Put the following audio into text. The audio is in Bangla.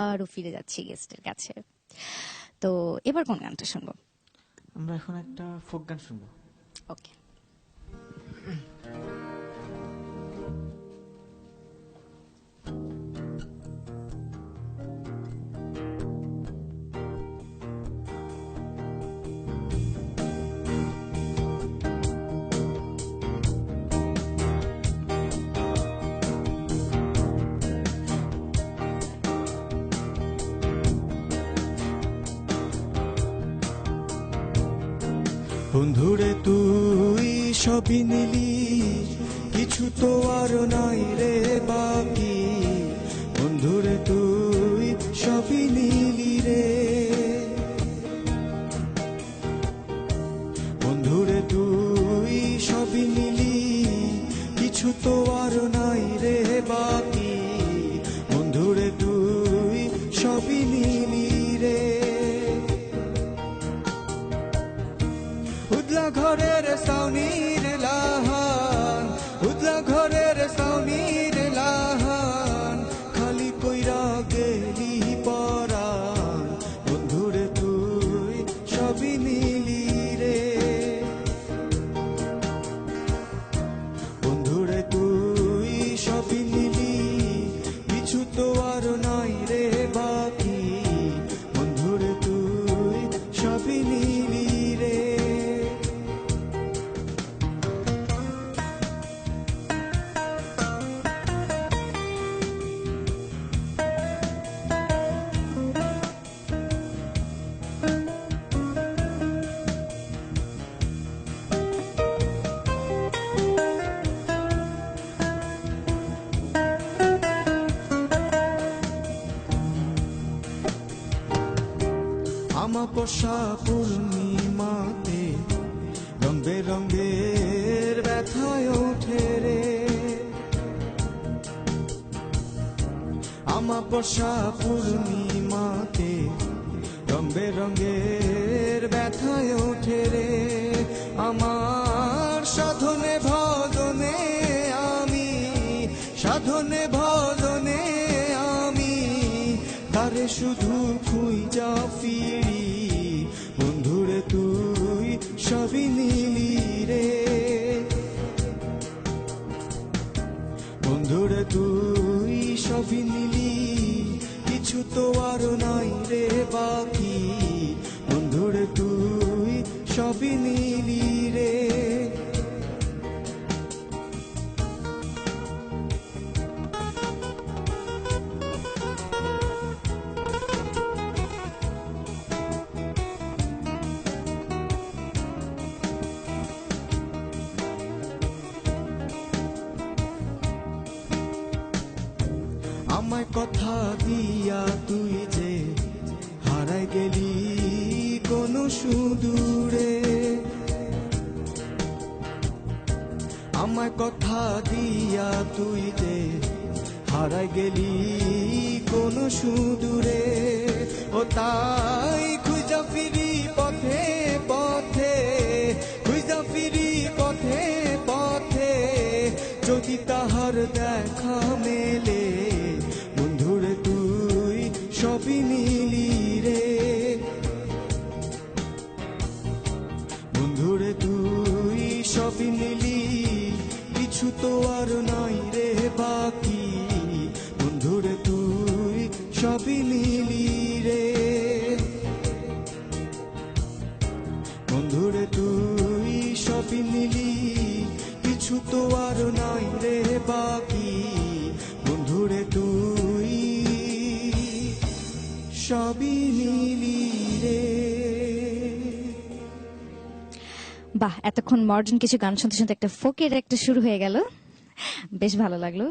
আবারও ফিরে যাচ্ছি গেস্টের কাছে। তো এবার কোন গানটা শুনব? আমরা এখন একটা ফোক গান শুনব। ওকে। বন্ধুরে তুই সবই নিলি কিছু তো আর নাই রে 找你 পোষা পূর্ণিমাতে রং বেরঙ্গের ব্যথায় ওঠে রে। পোষা পূর্ণিমাতে রং বেরঙ্গের ব্যথায় ওঠে রে। আমার সাধনে ভজনে আমি, সাধনে তারে শুধু খুঁজা ফিরি, বন্ধুরে তুই সবই নিলি রে। বন্ধুরে তুই সবই নিলি, কিছু তো আর নাই রে বাকি। বন্ধুরে তুই সবই নিলি। আমায় কথা দিয়া তুই যে হারাই গেলি কোন সুদূরে। আমায় কথা দিয়া তুই যে হারাই গেলি কোন সুদূরে। ও তাই খুঁজা ফিরি পথে পথে, খুঁজা ফিরি পথে পথে। যদি তাহার দেখা নিলি রে। বন্ধুরে তুই সবই মিলি কিছু তো আর নাই রে বাকি। বন্ধুরে তুই সবই নিলি। বাহ, এতক্ষণ মডার্ন কিছু গান শুনতে শুনতে একটা ফোকের একটা শুরু হয়ে গেল। বেশ ভালো লাগল।